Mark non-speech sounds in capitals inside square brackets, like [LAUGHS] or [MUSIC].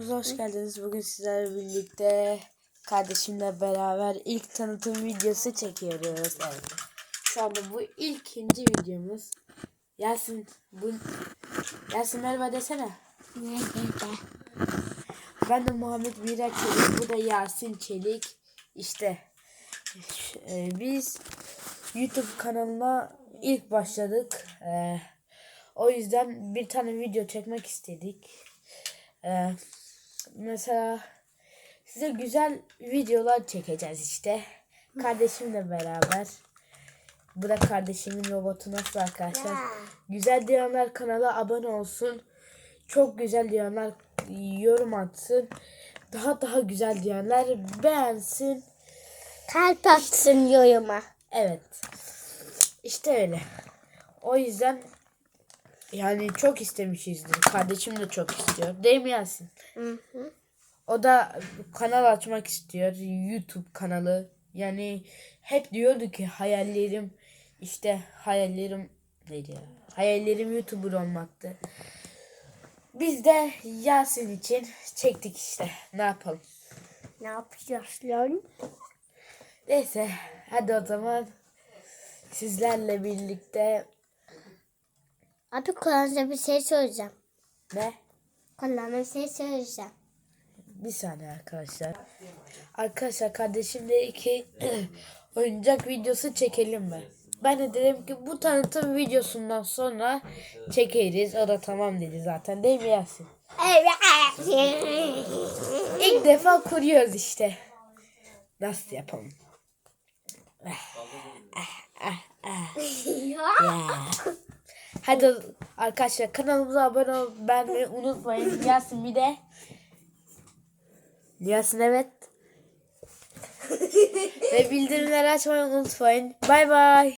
Kanalımıza hoş geldiniz. Bugün sizlerle birlikte kardeşimle beraber ilk tanıtım videosu çekiyoruz. Evet. Şu anda bu ikinci videomuz. Yasin bu Yasin merhaba desene. Nerede? Ben de Muhammed Miraç Çelik. Bu da Yasin Çelik. İşte e, biz YouTube kanalına ilk başladık. E, o yüzden bir tane video çekmek istedik. E, mesela size güzel videolar çekeceğiz işte. Kardeşimle beraber. Bu da kardeşimin robotu nasıl arkadaşlar. Güzel Diyanlar kanala abone olsun. Çok güzel diyenler yorum atsın. Daha daha güzel diyenler beğensin. Kalp atsın yoruma. Evet. İşte öyle. O yüzden yani çok istemişizdir. Kardeşim de çok istiyor. Değil mi Yasin? Hı hı. O da kanal açmak istiyor. YouTube kanalı. Yani hep diyordu ki hayallerim işte hayallerim neydi ya? Hayallerim YouTuber olmaktı. Biz de Yasin için çektik işte. Ne yapalım? Ne yapacağız lan? Neyse hadi o zaman sizlerle birlikte Abi Kur'an'da bir şey söyleyeceğim. ne? Kur'an'da bir şey söyleyeceğim. Bir saniye arkadaşlar. Arkadaşlar kardeşimle iki [CLEARS THROAT] oyuncak videosu çekelim mi? Ben de dedim ki bu tanıtım videosundan sonra çekeriz. O da tamam dedi zaten değil mi Yasin? Evet. İlk defa kuruyoruz işte. Nasıl yapalım? [LAUGHS] Ya. Hadi arkadaşlar kanalımıza abone ol, beğenmeyi unutmayın. Yasin bir de. Yasin evet. [LAUGHS] Ve bildirimleri açmayı unutmayın. Bay bay.